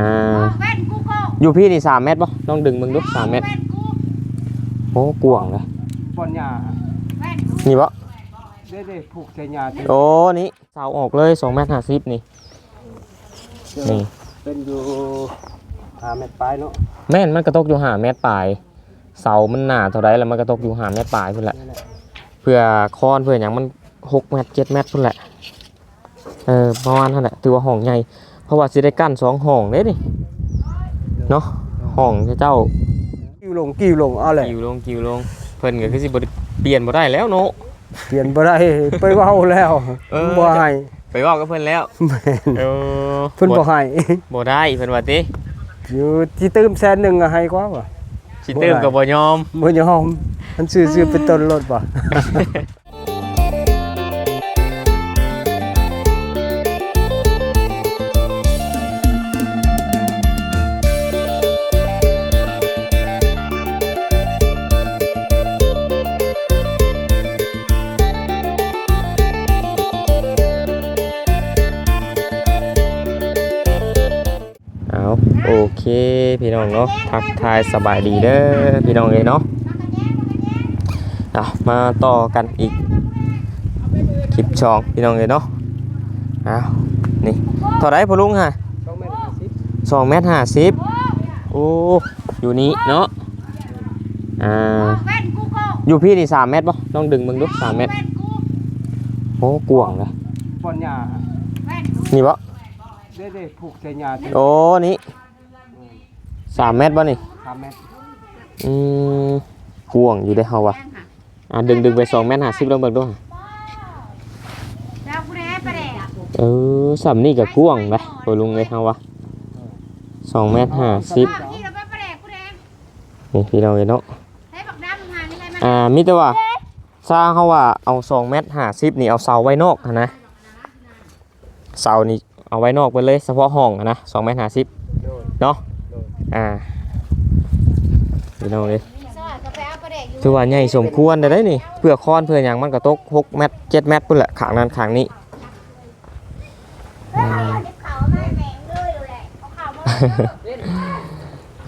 อ่าแว่นกูก็อยู่พี่นี่สามเมตรป่ะต้องดึงมึงดูสามเมตรแว่นกูโอ้กวางเลยปอนหญ้าแว่นกูนี่ปะได้ได้ผูกใส่หญ้าที่โอ้นี่เสาออกเลยสองเมตรห้าสิบนี่นี่เป็นอยู่หาเม็ดปลายเนาะแม่นมันกระตกอยู่หาเมตรปลายเสามันหนาเท่าไรแล้วมันกระตกอยู่หาเมตรปลายพุ่นแหละนั่นแหละเพื่อคอนเพื่ออย่างมันหกเมตรเจ็ดเมตรพุ่นแหละเออประมาณนั่นแหละถือว่าห้องใหญ่เพ ราะว่าสิได้กั้นสองห้องเด้ดิเนาะห้องเจ้ากิ้วลงกิ้วลงเอาแหละกิวลงกิวลงเพิ่นก็คือสิบ่ได้เปลี่ยนบ่ได้แล้วเนาะเปลี่ยนบ่ได้ไปเว้าแล้วเออบ่ให้ไปเว้ากับเพิ่นแล้วแม่นเออเพิ่นบ่ให้บ่ได้เพิ่นว่าติอยู่ที่ตื้มแสนหนึงอะให้กว่าบ่สิเติมก็บ่ยอมบ่ยอมมันซื้อซื้อเป็นต้นรถบ่ เคพี่น้องเนาะทักทายสบายดีเด้อพี่น้องเอ้ยเนาะเอามาต่อกันอีกคลิปช่องพี่น้องเอ้ยเนาะเอานี่เท่าไรพ่อลุงฮะ2เมตร50สองเมตรห้าสิบโอ้อยู่นี้เนาะอ่าแว่นกูก็อยู่พี่นี่สามเมตรป่ะต้องดึงมึงดูสามเมตรแว่นกูโอ้กวางเลยปอนหญ้าแว่นกูนี่ปะได้ได้ผูกใส่หญ้าที่โอ้นี่ สามเมตรป่ะนี่3เมตรอืมกวางอยู่ได้เฮาวะอะดึงดึงไปสองเมตรห้าสิบลองเบิ่งดูแล้วกูได้ไปแดกเออสามนี่กับกวางเลยโอ้ลุงเลยเฮาวะสองเมตรห้าสิบพี่เราไปไปแดกกูแดงนี่พี่น้องเอ้ยเนาะใช้บักดำหานี่อะไรมาอ่ามิแต่ว่าซาเขาว่าเอาสองเมตรห้าสิบนี่เอาเสาไว้นอกหั้นนะเสานี่เอาไว้นอกไปเลยเฉพาะห้องหั้นนะสองเมตรห้าสิบโดยเนาะ อ่าพี่น้องเลยสวัสดีกาแฟเอาไปแดกอยู่ถือว่าใหญ่สมควรได้ได้นี่เพื่อคอนเพื่ออย่างมันก็ตกหกเมตรเจ็ดเมตรพุ่นแหละขางนั้นขางนี้เฮ้ยเอาเด็กเขามาแดงเลยอยู่แหละเอาข่าวมา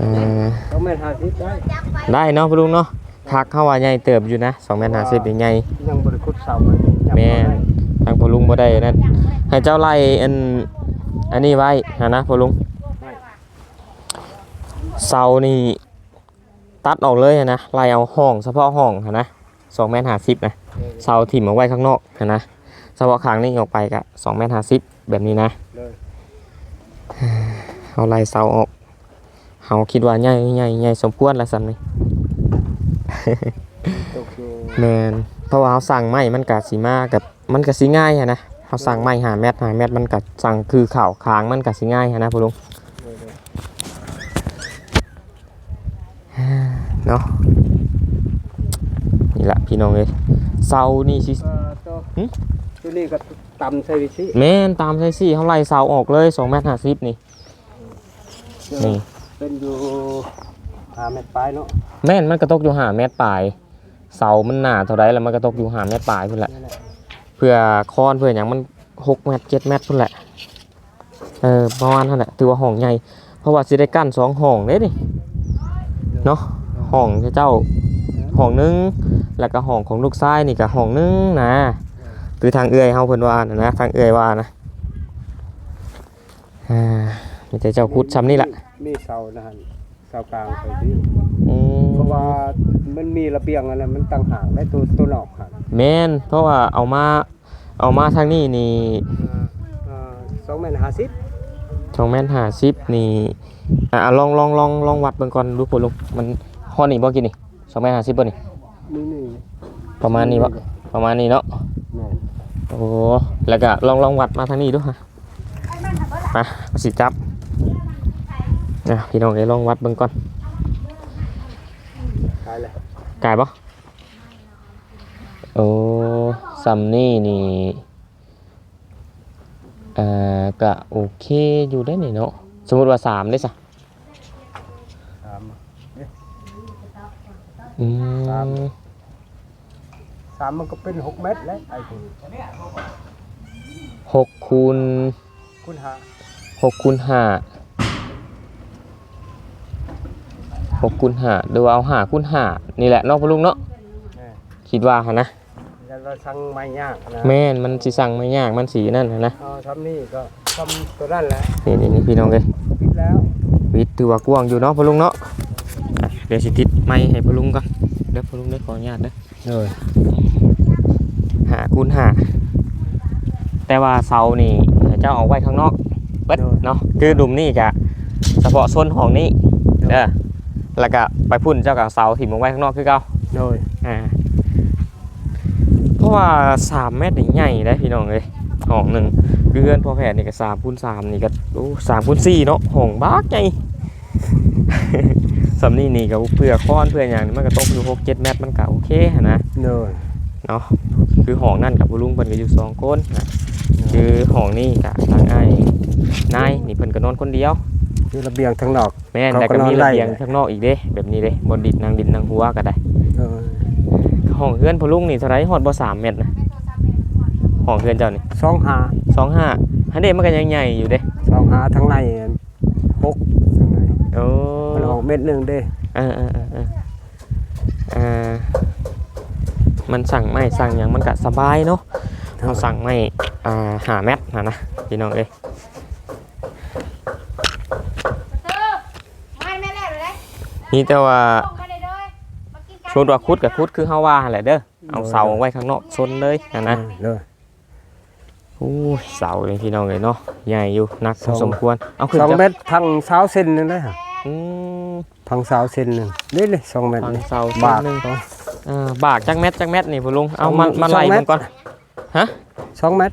อ่า2เมตร50ได้จับไปได้เนาะพี่ลุงเนาะทักเข้าว่าใหญ่เติบอยู่นะสองเมตรห้าสิบนี่ใหญ่ยังบ่ได้ขุดเสาไว้ยังบ่แม่นได้ทางพ่อลุงบ่ได้นั่นให้เจ้าไล่อันอันนี้ไว้นะนะพ่อลุง เสานี่ตัดออกเลยนะไล่เอาห้องเฉพาะห้องหั้นนะสองเมตรห้าสิบนะเสาถิ่มเอาไว้ข้างนอกหั้นนะเฉพาะข้างนี้ออกไปกะสองเมตรห้าสิบแบบนี้นะเลยเอาไล่เสาออกเขาคิดว่าใหญ่ใหญ่ใหญ่สมควรแล้วสันนี่ตกอยู่แมนเพราะว่าเขาสั่งไม้มันกะสีมากับมันกะสีง่ายอะนะเขาสั่งไม้หาเมตรหาเมตรมันกะสั่งคือข่าวค้างมันกะสีง่ายอะนะพ่อลุง เลยเลย เนาะนี่แหละพี่น้องเลยเสานี่สิเอ่อตัวหึตัวนี้ก็ต่ำใส่วิชิแม่นตามใช่สิเขาไล่เสาออกเลยสองเมตรห้าสิบนี่นี่เป็นอยู่หาเม็ดปลายเนาะแม่นมันกระตกอยู่หาเมตรปลายเสามันหนาเท่าไรแล้วมันกระตกอยู่หาเมตรปลายพุ่นแหละนี่แหละเพื่อคอนเพื่ออย่างมันหกเมตรเจ็ดเมตรพุ่นแหละ เออประมาณนั้นแหละถือว่าห้องใหญ่เพราะว่าสิได้กั้นสองห้องเด้นี่เนาะ ห้องเจ้าห้องหนึงแล้วก็ห้องของลูกชายนี่ก็ห้องหนึงนะคือทางเอื้อยเฮาเพิ่นว่านะนะทางเอื้อยว่านะอ่ามีแต่เจ้าคุดซ้ำนี่ล่ะมีเสานะฮะเสากลางไปที่อืมเพราะว่ามันมีระเบียงอะไรมันต่างหากได้ตัวตัวนอกค่ะแม่นเพราะว่าเอามาเอามาทางนี้นี่สองเมตรห้าสิบสองเมตรห้าสิบนี่อ่าลองลองลองลองวัดเบิ่งก่อนดูพุ่นลุงมัน ฮอดนี่บ่กินนี่สองเมตรห้าสิบบ่นี่นี่นี่ประมาณนี้บ่ประมาณนี้เนาะแม่นโอ้แล้วก็ลองลองวัดมาทางนี้ดูฮะมาเอาสิจับนะพี่น้องเอ้ยลองวัดเบิ่งก่อนตายเลยกายปะโอ้ซัมนี่นี่อ่าก็โอเคอยู่ได้นี่เนาะสมมติว่าสามได้สะ สาม อืสามมสามมันก็เป็นหกเมตรแล้วไอ้คุณหกคูณคุณหาหกคูณห้าหกคูณห้าหรือว่าเอาห้าคูณห้านี่แหละเนาะพ่อลุงเนาะแม่คิดว่าหั่นนะแล้วเราสั่งไม่ยากนะแม่นมันสิสั่งไม่ยากมันสีนั่นหั่นนะเอาทำนี่ก็ทำตัวนั้นแหละนี่นี่นี่พี่น้องเลยปิดแล้ว วิทย์ถือว่ากว้างอยู่เนาะพ่อลุงเนาะอะเดี๋ยวสิติดไม้ให้พ่อลุงก่อนเดี๋ยวพ่อลุงได้ขออนุญาตเด้อเลยหาคูณหาแต่ว่าเสานี่ให้เจ้าเอาไว้ข้างนอกเบิดเนาะคือดุมนี่กะเฉพาะโซนห้องนี้เด้อแล้วก็ไปพุ่นเจ้ากับเสาถิ่มเอาไว้ข้างนอกคือเก่าเลยอ่าเพราะว่าสามเมตรนี่ใหญ่เลยพี่น้องเลยห้องหนึ่งเรือนพอแผ่นี่ก็สามคูณสามนี่ก็โอ้สามคูณสี่เนาะห้องบ้ากใหญ่ สำนี่นี่ก็เพื่อค้อนเพื่ออย่างนี้มันก็ตกอยู่หกเจ็ดเมตรมันก็โอเคหั้นนะเลยเนาะคือห้องนั่นกับผู้ลุงเพิ่นก็อยู่สองคนนะคือห้องนี่กับทางไอ้นายนี่เพิ่นก็นอนคนเดียวมีระเบียงทางนอกแม่นเขาแต่ก็ก็นอนมีไล่ระเบียงข้างนอกอีกเด้ แบบนี้เด้บนดินนางดินนางหัวก็ได้เออห้องเฮือนผู้ลุงนี่เท่าไรฮอดบ่สามเมตรนะห้องเฮือนเจ้านี่สองหาสองห้าฮันเด้มันก็ยังใหญ่อยู่เด้สองหาทางในหกทางในโอ้มันออก เม็ดหนึ่งเด้เออเออเออเอออ่ามันสั่งไม่สั่งหยังมันก็สบายเนาะเราสั่งไม่อ่าหาแมทนะนะพี่น้องเอ้ยเออไม่แม่แล้วเลยนี่แต่ว่าลงมาเลยเลยมากินกันชวนว่าคุดกับคุดคือเฮาว่าหั่นแหละเด้อเอาเสาไว้ข้างนอกซนเลยนะนะเลยโอ้ยเสาเลยพี่น้องเลยเนาะใหญ่อยู่หนักพอสมควรเอาขึ้นสองจะเม็ดพังเสาเส้นหนึงเลยฮะอืม พังเสาเส้นหนึ่งนี่เลยสองเม็ดฟังนี่เสาบาบาททนึงสองอ่าบากจักแมทจักแมทนี่พ่อลุงเอามาสองมาไล่สองเม็มัดนก่อนสองเม็ด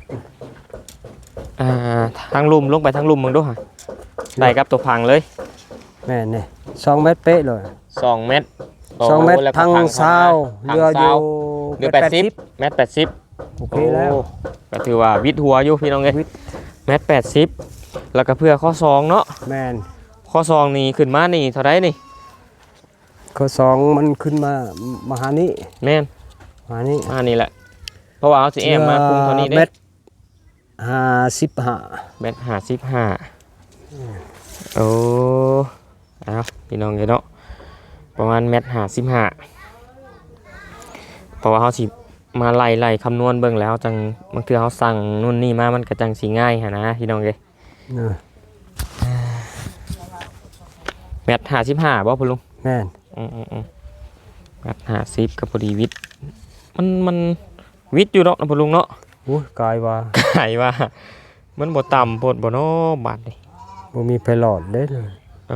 อ่าทางลุ่มลงไปทางลุ่มมึงดูฮะได้ครับตัวพังเลยแม่นี่สองเม็ดเป๊ะเลยสองเมตรสองเม็ดแล้วก็พังเสาพังเรืออเสายู่เรือแปดสิบเมตรแปดสิบโอเคแล้วโอ้ก็ถือว่าวิทย์หัวอยู่พี่น้องเอ้ยวิทย์เมตรแปดสิบแล้วก็เพื่อข้อสองเนาะแม่น ข้อสองนี่ขึ้นมานี่เท่าไรนี่ข้อสองมันขึ้นมามาหานี้แม่นมานี้มานี่แหละเพราะว่าเอาสิแอมมาคุมเท่านี้เม็เด้ดห้าสิบห้าเมตรห้าสิบห้าโอ้เอาพี่น้องเอ้ยเนาะประมาณเมตรห้าสิบห้าเพราะว่าเขาสิมาไล่ไล่คำนวณเบิ่งแล้วจังบางเทื่อเขาสั่งนู่นนี่มามันก็จังสีง่ายหะนะพี่น้องเอ้ย เออเมตรห้าสิบห้าบ่พ่อลุงแม่นอืมอืมอืมแมตรห้าสิบกับพอดีวิทย์มันมันวิทย์อยู่เนาะนะพ่อลุงเนาะอุ้ยกายว่าไก่ว่า มันบ่ต่ำโพดบ่เนาะบาทนี่บ่มีไพลอตเด้เลยเอ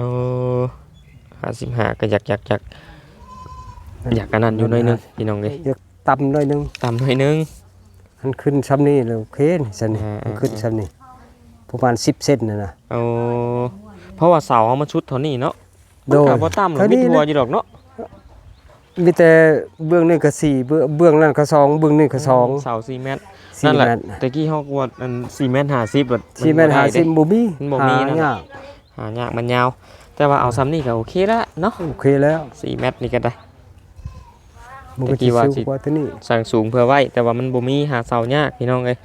อห้าสิบห้าก็อยากอยากอยากอยากกันนั่นอยู่หน่อยหนึงพี่น้องเลยอยากต่ำหน่อยหนึงต่ำหน่อยหนึง มันขึ้นซ้ำนี่เลยโอเคนี่ซันนี่อ่ามันขึ้นซ้ำนี่ประมาณ10เซนน่ะนะเอา เพราะว่าเสาเอามาชุดเท่านี้เนาะโดยก็บ่ต่ำหรอกเท่ามีนี้ทัวนะอยู่ดอกเนาะมีแต่เบื้องหนึงก็สี่เบื้องเบื้องนั้นก็สองเบื้องนี้ก็สองเสาสี่เมตรสี่นั่นแหละเมตรตะกี้เฮาว่าอันสี่เมตรห้าสิบแบบสี่เมตรห้าสิบบ่มีมันบ่มีหานั่นยากหายากมันยาว แต่ว่าเอาซ้ำนี่ก็โอเคละเนาะโอเคแล้วสี่เมตรนี่ก็ได้มันก็ตะกี้สิว่าสูสิงกว่าตัวนี้สั่งสูงเพื่อไว้ แต่ว่ามันบ่มีหาเสายากพี่น้องเอ้ย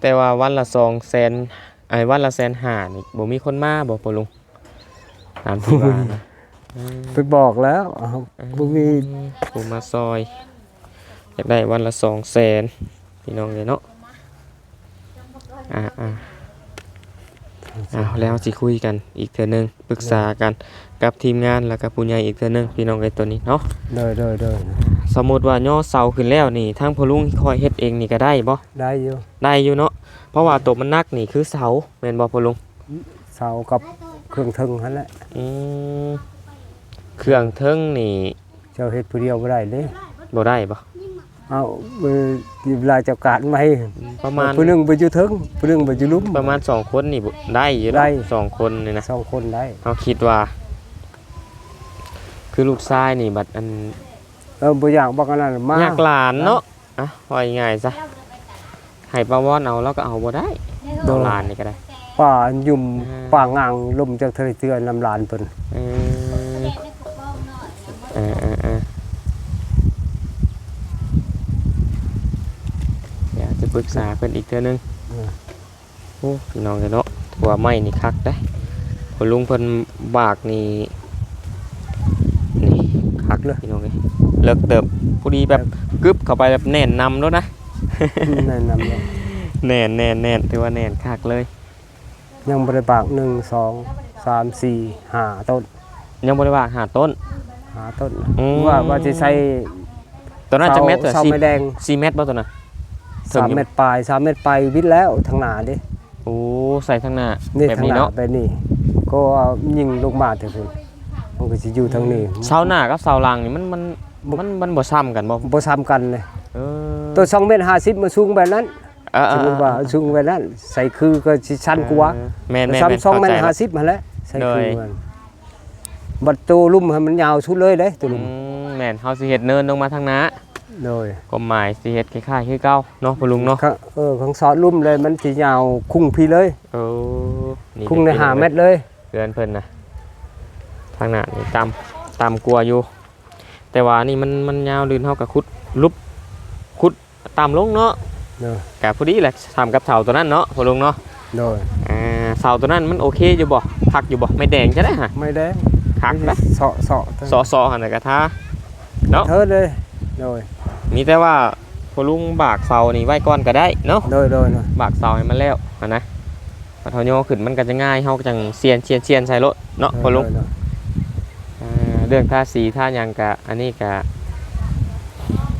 แต่ว่าวันละสองแสนไอ้วันละแสนห้านี่บ่มีคนมาบ่ปะลุง ตามที่ว่านะอืมไปบอกแล้วอ้าวบ่มีผู้มาซอย อยากได้วันละสองแสนพี่น้องเลยเนาะอ่าอ่าเอาแล้วสิคุยกันอีกเทื่อนึงปรึกษากันกับทีมงานแล้วก็ผู้ใหญ่อีกเทื่อนึงพี่น้องเลยตัวนี้เนาะเด้อเด้อเด้อสมมติว่าย่อเสาขึ้นแล้วนี่ทางพอลุงคอยเฮ็ดเองนี่ก็ได้บ่ได้อยู่ได้อยู่เนาะเพราะว่าตัวมันนักนี่คือเสาแม่นบ่พอลุงเสากับ เครื่องทึงหั่นแหละอืมเครื่องเทิงนี่เจ้าเฮ็ดผู้เดียวบ่ได้เด้บ่ได้บ่เอาเออเวลาเจ้าการมาให้ประมาณผู้หนึงไปอยู่ทึงผู้หนึงไปอยู่ลุ่ม ประมาณสองคนนี่บ่ได้อยู่ได้เนาะสองคนนี่นะสองคนได้เขาคิดว่า คือลูกชายนี่บัดอันเออบ่อยากบอกอันนั้นมายากหลานเนาะอะว่าง่ายๆซะให้ปลาวอนเอาแล้วก็เอาบ่ได้เอาหลานนี่ก็ได้ ป่ายุ่มอ่าป่างางลมจากทะเลเตือนลำลานเพิ่นเออเออเออเออเดี๋ยวจะปรึกษาเพิ่นอีกเทื่อนึงโอ้พี่น้องกันเนาะถั่วไม้นี่คักได้พอลุงเพิ่นบากนี่เลยพี่น้องเอ้ยเลิกเติบผู้ดีแบบกึบเข้าไปแบบแน่นนำแล้วนะแนะนำเลยแน่นแน่นแน่นถือว่าแน่นคักเลย ยังบริบากหนึ่งสองสามสี่ห้าต้นยังบ่ได้ว่าหาต้นหาต้นอืม ว่าว่าจะใช้ ตัวนั้นจะเม็ดตัวเสาสี่ไม้แดง สี่เม็ดบ่ตัวน่ะสามเม็ดปลายสามเม็ดปลายวิทย์แล้วทางหนาดิโอ้ใส่ทางหน้านี่แบบทางนี้หนาเนาะแบบนี้ก็เอายิงลูกหมาถึงพุ่นมันก็จะอยู่ทางนี้เสาหน้ากับเสาหลังนี่มันมันมันมันบ่ซ้ำกันบ่บ่ซ้ำกันเลยเออตัวสองเมตรห้าสิบมาสูงแบบนั้น เออเอสอมมติว่าสูงแบบนั้นใส่คือก็สิชันกว่าเออแม่นแม่นซ้ำแม่นสองเมตรข้ห้าใจสิบมาแล้วใส่โดคืยอมันบัดตัวลุ่มให้มันยาวสุดเลยเด้ตัวอืลุ่มมแม่นเฮาสิเฮ็ดเนินลงมาทางหน้าโดยก็หมายสิเฮ็ดคล้ายๆคือเก่าเนาะพ่อลุงเนาะก็เออของซอลุ่มเลยมันสิยาวคุ้งพี่เลย เออนี่คุ้งในก็หาป็เม็ดเลยเพื่อนเพิ่นนะทางหน้านี่ต่ำต่ำกลัวาอยู่ แต่ว่านี่มันมันยาวลื่นเฮากับขุดลุบขุดต่ำลงเนาะ เนอะกะพอดีแหละทำกับเสาตัวนั้นเนาะพ่อลุงเนาะโดยอ่าเสาตัวนั้นมันโอเคอยู่บ่พักอยู่บ่ไม่แดงใช่ไหมฮะไม่ได้พักนะเสาะเสาะซอซอหันน่ะกะทาเนาะเธอเลยโดยมีแต่ว่าพ่อลุงบากเสานี่ไว้ก่อนก็ได้เนาะโดยโดยโดยบากเสาให้มันแล้วอะนะพอเทาโยขึ้นมันก็จะง่ายเฮาก็จังเซียนเซียนเซียนใส่รถเนาะพ่อลุงโดยโดยอ่าเรื่องท่าสีท่าหยังกะอันนี้กะ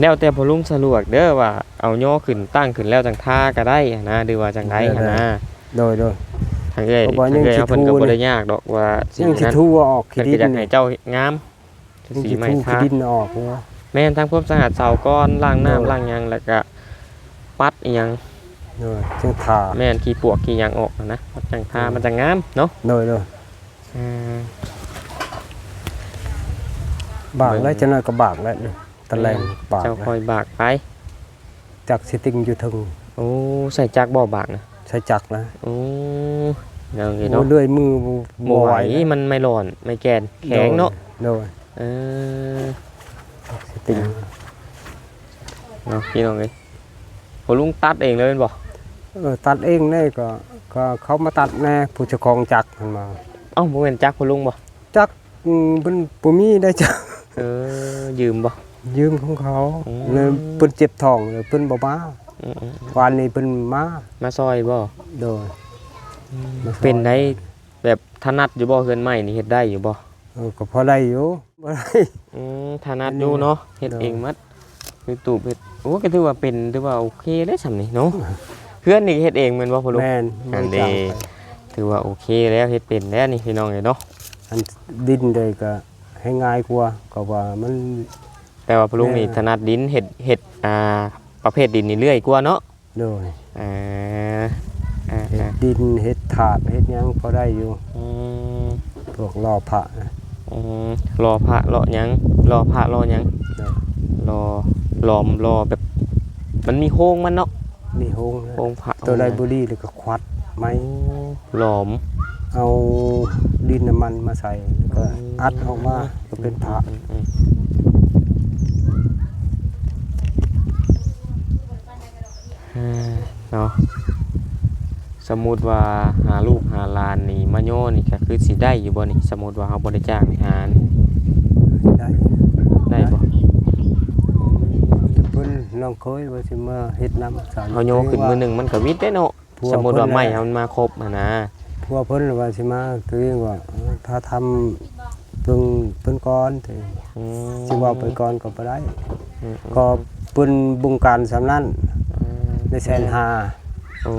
แล้วแต่พ่อลุงสะดวกเด้อว่าเอาโยขึ้นตั้งขึ้นแล้วจังท่าก็ได้อะนะหรือว่าจังไดอะนะโดยโดยทางเอ้ยเพราะว่าทางเอ้ยยังสิเอาเพิ่นก็ทูบ่นี่ได้ยากดอกว่าสียังสินั้นทั่วออกขี้เพิ่นดิก็นอยากให้นี่เจ้างามยังสีสิไม้ทั่วท่าขี้ดินออกหัวแม่นทางพวกสหัสเสาก้อนล้างน้ำโดยล้างหยังแล้วก็ปัดอีหยังโดยจังทาแม่นขี้ปวกขี้หยังออกอะนะมันจังท่ามันจังงามเนาะโดยโดยอ่าบากเบิ่งแล้วจะน้อยก็บากแล้วนี่ ตะแลงบากเจ้าคอยบากไปจากสิติงอยู่ถึงโอ้ใส่จักบ่บากนะใช้จักรนะโอ้เดี๋ยวโอ้เนาะเลื่อยมือบ่บ่ไหวนะมันไม่ร้อนไม่แกนแข็งเนาะโดยเออสิติงเนาะพี่น้องเอ้ยพอลุงตัดเองเลยเป็นบ่เออตัดเองได้ก็ก็เขามาตัดแน่ผู้เจ้าของจักรมันมาเอ้าบ่แม่นจักพอลุงบ่จักรอืมเพิ่นบ่มีได้จักเออยืมบ่ ยืมของเขาอืม เลยเพิ่นเจ็บท้องเลยเพิ่นบ่มาอืมวานนี้เพิ่นมาๆมาซอยบ่โดยมาซอยเป็นได้แบบถนัดอยู่บ่เฮือนใหม่นี่เฮ็ดได้อยู่บ่เออก็พอได้อยู่บ่ได้ อืมถนัดอยู่เนาะเฮ็ดเนาะเองหมัดคือตูบเฮ็ดโอ้ก็ถือว่าเป็นถือว่าโอเคเด้ซำนี่เนาะเฮือนนี่เฮ็ดเองแม่นบ่พ่อลุงแม่นอันบ่จ้างนี้ไปถือว่าโอเคแล้วเฮ็ดเป็นแล้วนี่พี่น้องเอ้ยเนาะอันดินเลยก็ให้ง่ายกว่าก็ว่ามัน แต่ว่าพ่อลุงนี่แม่ถนัดดินเฮ็ดเฮ็ดอ่าประเภทดินนี่เรื่อยกว่าเนาะโดยอ่าอ่าเฮ็ดอ่าดินเฮ็ดถาดเฮ็ดหยังพอได้อยู่อืมพวกล่อพระนะอืมรอพระรอหยังรอพระรอหยังเนาะรอหลอมรอแบบ มันมีโค้งมันเนาะมีโฮงนะโค้งพระตัวไดบุรีแล้วก็ควัดไม้โอ้หลอม เอาดินน้ำมันมาใส่แล้วก็อัดออกมาก็เป็นพระอืมอืมอ่า เนาะสมมุติว่าหาลูกหาหลานนี่มาโยนี่ก็คือสิได้อยู่บ่นี่สมมุติว่าเฮาบ่ได้จ้างให้หานี่ได้ได้บ่เพิ่นน้องเคยว่าสิมาเฮ็ดน้ำสารเฮาโยขึ้นมือหนึงมันก็วิดได้เนาะผัวสมมุติว่าเพิ่นไม้น่ะมันมาครบอะนะพวกเพิ่นว่าสิมาตัวเองว่าเออถ้าทำเพิ่งเพิ่นก่อนถึงอืมสิว่าไปก่อนก็บ่ได้อืมก็เพิ่นบงการสำนั้นอืม ได้แสนห้าโอ้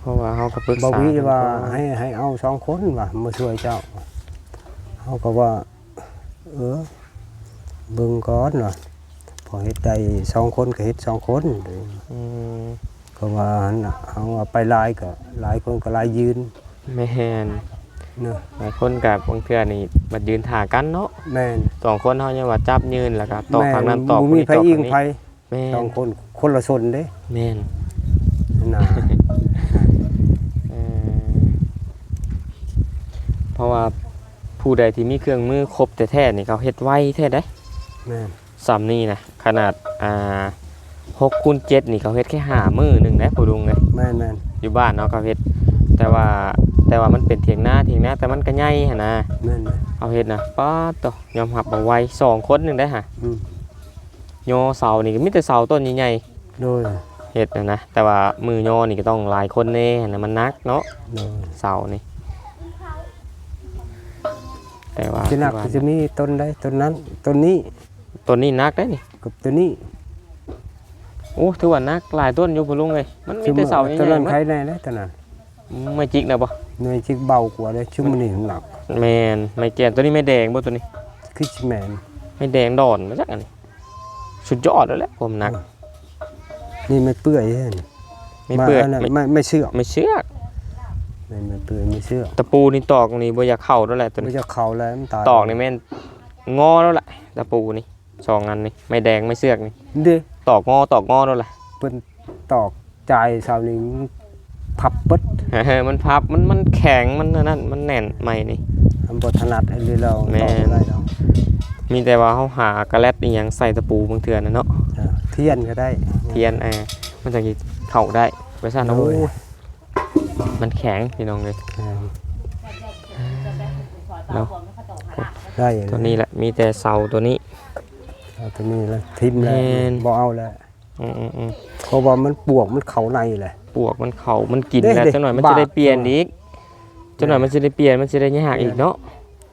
เพราะว่าเฮาก็ปรึกบ่ษาวิกันว่าก่อนให้ให้เอาสองคนว่ามาช่วยเจ้าเฮาก็ว่า เออเบิ่งก่อนว่าพอเฮ็ดได้สองคนก็เฮ็ดสองคนอืมก็ว่าหั่นน่ะเอาว่าไปหลายก็หลายคนก็หลายยืนแม่นเนาะหลายคนกับบางเทื่อนี่มายืนถ่ากันเนาะแม่นสองคนเฮายังว่าจับยืนแล้วก็ตอกทางนั้นตอกบ่คนมีนี้ไผตอกอิทางงไผนี้แม่สอนงคนคนละสนเด้แม่น น่ะเอ่อเพราะว่าผู้ใดที่มีเครื่องมือครบแต่แท้ๆนี่เขาเฮ็ดไวแท้ได้แม่นซ้ำนี่นะขนาดอ่า6คูณ7นี่เขาเฮ็ดแค่ห้ามื้อหนึงนะผู้ลุงเลยแม่นแม่นอยู่บ้านเนาะเขาเฮ็ดแต่ว่าแต่ว่ามันเป็นเถียงหน้าเถียงหน้าแต่มันก็ใหญ่หั่นนะแม่นไหมเอาเฮ็ดนะป๊าดตอยอมรับเอาไว้สองคนหนึงได้ฮะอืม โยเสานี่ก็มีแต่เสาต้นใหญ่โดยๆ เฮ็ดนะนะแต่ว่ามือโยนี่ก็ต้องหลายคนแน่หั่นนะมันหนักเนาะโดยเสานี่แต่ว่าจะหนักก็จะมีต้นใดต้นนั้นต้นนี้ต้นนี้หนักได้นี่กับต้นนี้โอ้ถือว่าหนักหลายต้นอยู่พุ่นลุงเอ้ยมันมีแต่เสาใหต้นญ่นั้นๆใครมั้ยแน่เลยต้นนั้นไม่จิกนะบ่หน่วยจิกเบากว่าเลยชุ่มอนี่หนักแม่นไม่แก่นตัวนี้ไม่แดงบ่ตัวนี้คือชิแมนไม่แดงดอนมาจากอันนี้สุดยอดแล้วแหละผมหนัก นี่ไม่เปื่อยเห็นไม่เปื่อยานั้นไม่ไม่ไม่เชื่อกไม่เชือกไม่ไม่เปื่อยไม่เชื่อกตะปูนี่ตอกนี่บ่อยากเข้าแล้วแหละตัวไม่นี้จะเข่าแล้วมันตายตอกนี่แม่นงอแล้วแหละตะปูนี่สองอันนี่ไม่แดงไม่เชือกนี่เด้ตอกงอตอกงอแล้วแหละเป็นตอกใจายสาวนี้พับเปิดมันพับมันมันแข็งมันนั่นมันแน่นใหม่นี่ทำบทถนัดไอ้เรื่องเราแม่นตอกอะไรเรามีแต่ว่าเขาหากระแลดอีหยังใส่ตะปูบางเทื่อนะเนาะอ่าเทียนก็ได้ เทียนเออมันจะเข้าได้ไปซ่านโอ้โอ้ยยมันแข็งพี่น้องเลยอ่าเนาะได้ตัวนี้แหละมีแต่เสาตัวนี้เอาตัวนี้แล้วทิมแล้วแม่นบ่เอาแล้วอืมอืมอืมเพราะว่ามันปวกมันเข่าในแหละปวกมันเขามันกินเด้แล้วเด้จังหน่อยมันบาจะปได้เปลี่ยนอีกจังหน่อยแม่มันจะได้เปลี่ยนมันจะได้ยากอีกเนาะ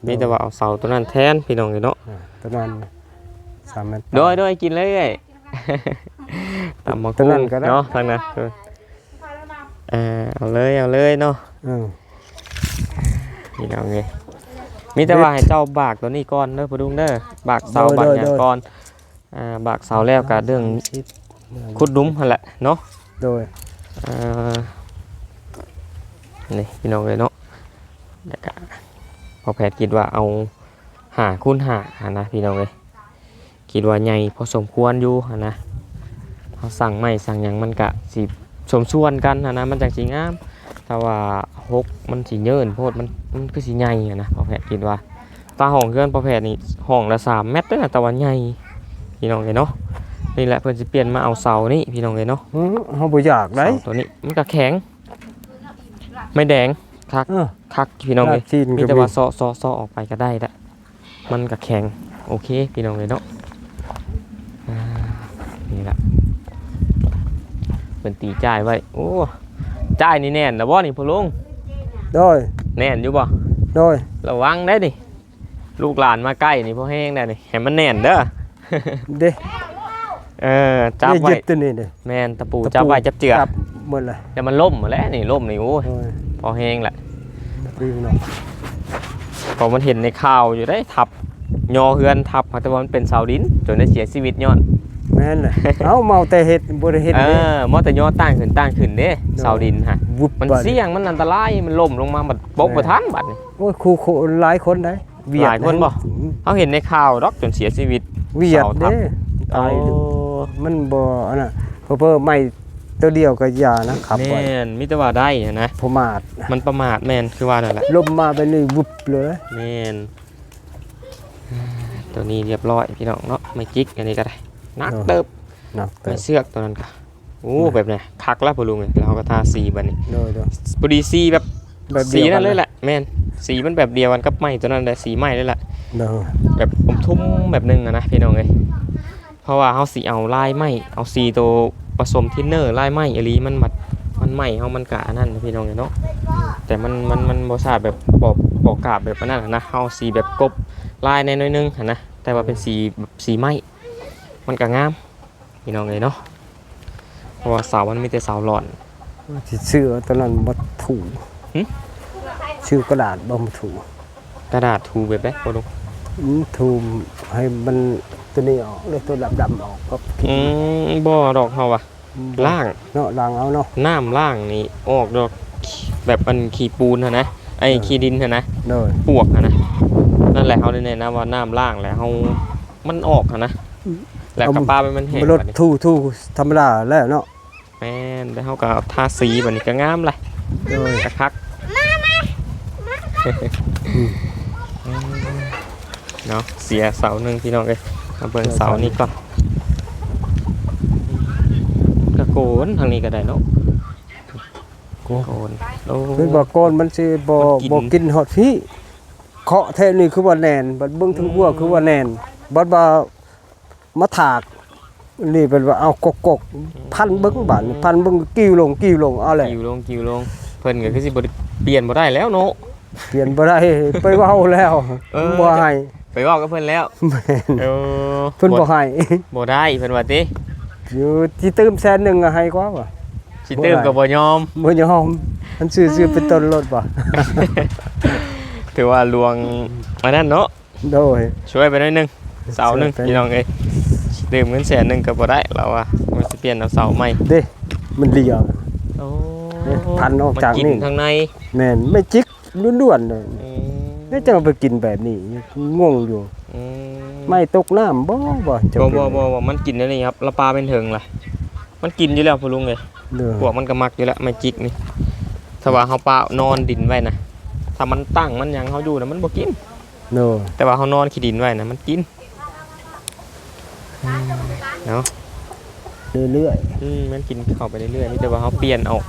มีแต่ว่าเอาเสาตัวนั้นแทนพี่น้องเลยเนาะอ่าตัวนั้นสามเมตรโดยโดยกินเลย ตำมะตัวกุ้นั้นงก็ได้ เนาะทางนั้นเออเออเอาเลยเอาเลยเนาะอืมพี่น้องเลยมีแต่ว่าให้เจ้าบากตัวนี้ก่อนเด้อพอดุงเด้อบากเสาบากหยังก่อนอ่าบากเสาแล้วก็เรื่องขุดหลุมหั่นแหละเนาะ โดยอ่านี่พี่น้องเลยเนาะแล้วก็พอแพทย์คิดว่าเอาหาคูณหาหานะพี่น้องเลยคิดว่าใหญ่พอสมควรอยู่หานะ เขาสั่งไม่สั่งหยังมันกะสิสมส่วนกันหานะมันจังสีงามถ้าว่าหกมันสีเยินโพดมันมันคือสีใหญ่อะนะพอแพทย์คิดว่าตาห้องเกินพอแพทย์นี่ห้องละสามเมตรเด้อนะแต่ว่าใหญ่พี่น้องเลยเนาะนี่แหละเพิ่นจะเปลี่ยนมาเอาเสานี่พี่น้องเลยเนาะอื้อเฮาบ่อยากได้เสาตัวนี้มันก็แข็ง ไม่แดงคักเออคักพี่น้องเลย ลากจีนมีก็แต่มีว่าซอซอซอออกไปก็ได้ละมันก็แข็ง โอเค พี่น้องเลยเนาะ เป็นตีจ่ายไว้ โอ้จ่ายนี่แน่นนะบ่นี่พ่อลุงโดยแน่นอยู่บ่โดยระวังได้ดิลูกหลานมาใกล้นี่พ่อแห้งได้นี่ให้มันแน่นเด้อเด้เออจับนี่ไว้ยึดตัวนี้เด้แม่นตะปูจับไว้จับเจือจับหมดเลยเดี๋ยวมันล่มหมดแล้วนี่ล่มนี่โอ้ยโดยพอแห้งแหละรีบเนาะก็มันเห็นในข่าวอยู่ได้ทับยอเฮือนทับแต่ว่ามันเป็นเสาดินจนได้เสียชีวิตย้อน แม่นเลยเอ้าเมาแต่เห็ดบ่ได้เห็ดเอเด้ อมอแต่ยอตั้งขึ้นตั้งขึ้นเด้เสาดินฮะวุบมันบัดเสี่ยงมันอันตรายมันล่มลงมาบัดบกบ่ทันบัดนี่ โอ้ยครูโคหลายคนได้เวียดหลายคนบ่ เขาเห็นในข่าวดอกจนเสียชีวิต เวียดเสาทับ เด้ตายโอ้มันบ่อันน่ะเพอเพิ่มไม่ตัวเดียวก็อยานะขับไปแม่นมิตรว่าได้นะ ประมาทมันประมาทแม่นคือว่านั่นแหละลมมาไปนี่วุบเลย แม่นตัวนี้เรียบร้อยพี่น้องเนาะไม่จิกอันนี้ก็ได้ นักเติบหนักเติไม่บเสือกตัวนั้นก็โอ้แบบเนี้ยคักแล้วพ่อลุงเอ้ยเราก็ทาสีบัดนี้โดยโดยบดีสีแบบแบบสีดียวกันั่นเลยแหละแม่นสีมันแบบเดียวกันกับไม้ตัวนั้นเลยสีไม้เลยแหละโดยแบบผมทุ่มแบบหนึงอะนะพี่น้องเอ้ยเพราะว่าเขาสีเอาลายไม้เอาสีตัวผสมทินเนอร์ลายไม้อหลีมันมัดมันไหม้เขามันกะอันนั่นนะพี่น้องเอ้ยเนาะแต่มันมันมันบสาดแบบปอบปอกกาบแบบอันนั้นอะนะเอาสีแบบกบลายในน้อยๆนึงอะนะแต่ว่าเป็นสีแบบสีไม้ มันก็งามพี่น้องเอ้ยเนาะเพราะว่าเสามันมีแต่เสาหลอนสิซื้อตอนนั้นบ่ถูกหึชื่อกระดาษบ่มาถูกกระดาษทูแบบไหนพ่อลุงอืมถูกให้มันตัวนี้ออกเลยตัวดำๆออกก็อืมบ่ดอกเฮาว่ะล่างเนาะล้างเอาเนาะน้ำล่างนี่ออกดอกแบบมันขี้ปูนฮะนะไอ้เออขี้ดินฮะนะโดยปวกฮะนะนั่นแหละเขาเนี่ยนะว่าน้ำล่างแหละเฮามันออกฮะนะ แล้วกระปาไปมันแห้งมันรถบัดนี้ทู่ทู่ธรรมดาแล้วเนาะแม่นแล้วเฮาก็ทาสีบัดนี้ก็งามเลยโดยกระคักเนาะเสียเสาหนึ่งพี่น้องเอ้ยมาเบิ่งเสานี้ก่อนกระโกนทางนี้ก็ได้เนาะโก้โคนโอ้เพิ่นบอกโกนมันสิบ่มันกินบ่กินฮอดพี่เคาะแท้นี่คือว่าแน่นบัดเบิ่งทั้งหัวคือว่าแน่นบัดว่า มาถากนี่เป็นว่าเอากกกๆพันเบิ่งบาดนี่พันเบิ่งกิ้วลงกิ้วลงเอาแหละกิวลงกิวลงเพิ่นก็คือสิบ่ได้เปลี่ยนบ่ได้แล้วเนาะเปลี่ยนบ่ได้ไปเว้าแล้วเออบ่ให้ไปเว้ากับเพิ่นแล้วแม่นเออเพิ่นบ่ให้บ่ได้เพิ่นว่าติอยู่ที่ตื้มแสนหนึงอะให้กว่าบ่สิเติมก็บ่ยอมบ่ยอมมันซื้อซื้อเป็นต้นรถบ่ถือว่าลวงอันนั้นเนาะโดยช่วยไปหน่อยหนึงเสาหนึงช่วยไปพี่น้องเอ้ย ดื่มเงินแสนหนึงก็บ่ได้แล้วว่ามันสิเปลี่ยนเอาเสาใหม่เด้ มันเลียโอ้พันออกจากมันี่ทางในแม่นไม่จิกล้วนๆเลยอืมนี่จะเอาไปกินแบบนี้งงอยู่ อืมไม่ตกน้ำบ่บ่จะบ่เป็นบ่บ่บ่มันกินได้นี่ครับละปลาเป็นเถิงล่ะ มันกินอยู่แล้วพ่อลุงเอ้ยเด้อพวกมันก็มักอยู่แล้วไม่จิกนี่ถ้าว่าเฮาเปล่านอนดินไว้นะถ้ามันตั้งมันหยังเฮาอยู่นะมันบ่กินโน่แต่ว่าเฮานอนขี้ดินไว้นะมันกิน เนาะเรื่อยอืมมันกินเข้าไปเรื่อยๆมีแต่ว่าเฮาเปลี่ยนออก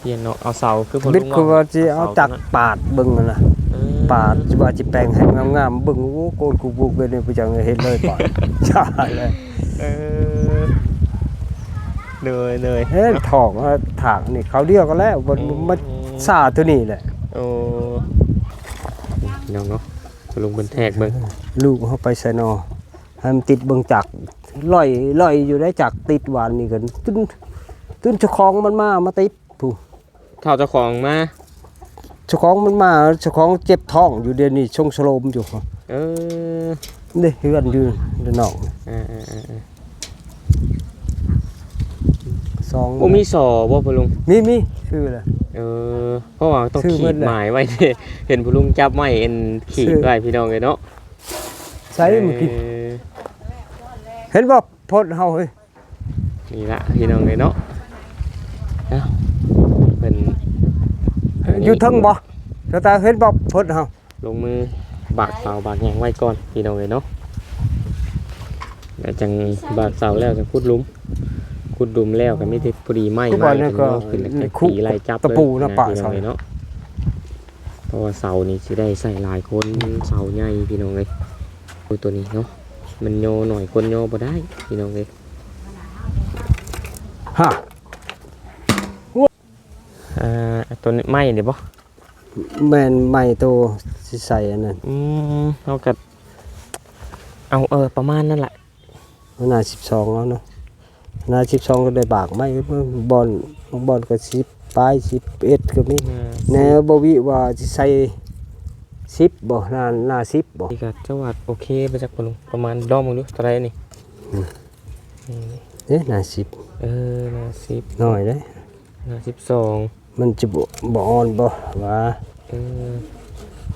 เปลี่ยนออกเอาเสาคือพ่อๆบิลุดงคือว่าว่าสิเอาจักรปาดเบิ่งนั่นน่ะเออปาดสิว่าสิแปลงให้งามๆเบิ่งโอ้โกนกูบุกเลยนี่ผู้จังเห็นเลยปาดใช่เลยเออเลยเลยเฮ้ยถอกว่าถากนี่เขาเดียวกันแล้วมันมันซาตัวนี้แหละโอ้น้องเนาะพ่อลุงเป็นแทกเบิ่งลูกเฮาไปใส่นอให้มันติดเบิ่งจักร ลอยลอยอยู่ได้จักรติดหวานนี่กันตึ้นตึ้นเจ้าของมันมามาติดผู้เท่าเจ้าของมาเจ้าของมันมาเจ้าของเจ็บท้องอยู่เดี๋ยวนี้ชงสโลมอยู่เออนี่เฮือนอยู่เดี๋ยวน้องอ่าอ่าอ่าอ่าสองโอ้มีสอบ่พ่อลุงมีมีชื่ออะไรเออเพราะว่าต้องชื่อขีเพิ่ดนน่ะหมายไว้เห็นพ่อลุงจับไม้เอ็นขีดชื่อไว้พี่น้องเลยเนาะใช้เมื่อกี้เออ เห็นบ่พดเฮาเฮ้ยนี่ละพี่น้องเลยเนาะเอ้าเป็นอยู่เทึงบ่เจ้าตาเห็นบ่พดเฮาลงมือบากเสาบากหยังไว้ก่อนพี่น้องเลยเนาะแล้วจังบากเสาแล้วจังขุดหลุมขุดหลุมแล้วก็มีแต่พอดีไม้ทุกไม้วันนี้ก็เนาะขึ้นแล้วก็คุตีไล่จับตะปูเลยนะปะพี่น้องเลยเนาะเพราะว่าเสานี่สิได้ใส่หลายคนเสาใหญ่พี่น้องเลยดูตัวนี้เนาะ มันโยหน่อยคนโยบ่ได้พี่น้องเลยฮะอ่าตัวนี้ไม้เดี๋ยวบ่แม่นใหม่โตสิใส่อันนั้นอืมเอากับเอาเออประมาณนั่นแหละมันน่า12แล้วเนาะน่า12ก็ได้บากไม้บอลบอลก็10ปลาย11ก็มีอ่าแนวบ่วิว่าสิใส่ 10บ่น่าน่า10บ่นี่ก็จังหวัดโอเคไปจากปลุงประมาณดอมมึงดูเท่าไหรนี่เอ๊ะน่าเออนาสิบ10น้อยเด้นาสิบสองมันจะบ่บ่อ่อนบ่ว่าเออ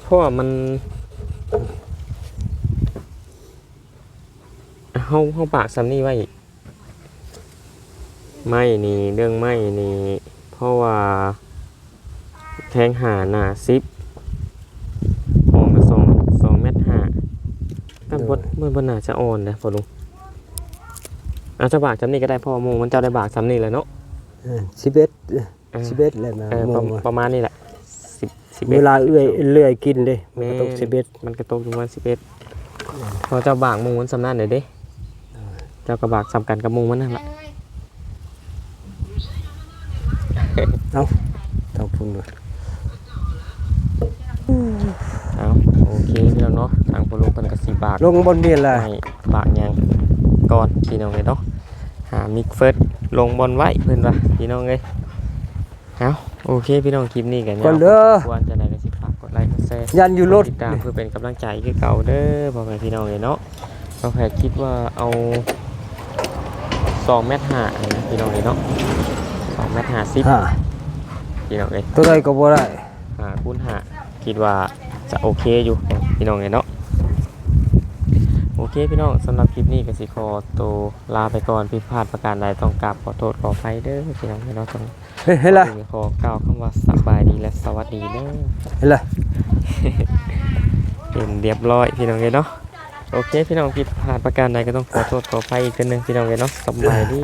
เพราะว่ามันเฮาเฮาปากซ้ำนี่ไว้ไม่นี่เรื่องไม่นี่เพราะว่าแทงหาหนาซิปออกมาสองสองเมตรห้าแต่ บดบดบดหนาจะอ่อนนะพอลุงเอาจะบากจำนี่ก็ได้เพอมงมันเจ้าได้บากซ้ำนี่แหละเนาะเออ11เอออ่า11แล้วนะเออมประองว่าประมาณนี้แหละสิบสิบเวเอ็ดลาเอื้อยเลื่อยกินเด้มันก็ตก11มันกระตกประมาณสิบเอ็ดพอเจ้าบากมงมันสำนักเดี๋ยวเด้เจ้ากระบากสำกันกับมงมันนั่นแหละต้องพูดเลย เอาโอ เคพี่น้องเนาะทางพอลุงเป็นกระสีบากลงบนเบียนเลยให้บากยังก่อนพี่น้องเลยเนาะหามิกเฟิร์สลงบอลไว้เพื่อนว่าพี่น้องเลยเอาโอเคพี่น้องคลิปนี้กันก่อนเด้อควรจะได้ก็สิฝากกดไลค์กดแชร์ยันอยู่รถติดตามเพื่อเป็นกำลังใจคือเก่าเด้อบอกให้พี่น้องเลยเนาะเราแพคิดว่าเอาสองเมตรห้านะพี่น้องเลยเนาะสองเมตรห้าสิบฮะพี่น้องเลยตัวใดก็บ่ได้หาคูณหาคิดว่า จะโอเคอยู่พี่น้องเลยเนาะโอเคพี่น้องสำหรับคลิปนี้ก็สิขอตัวลาไปก่อนผิดพลาดประการใดต้องกราบขอโทษขออภัยเด้อพี่น้องเลยเนาะต้องเฮ้ยเห็นละขอกล่าวคำว่าสบายดีและสวัสดีเด้อเห็นละเป็นเรียบร้อยพี่น้องเลยเนาะโอเคพี่น้องผิดพลาดประการใดก็ต้องขอโทษขออภัยอีกทีหนึงพี่น้องเลยเนาะสบายดี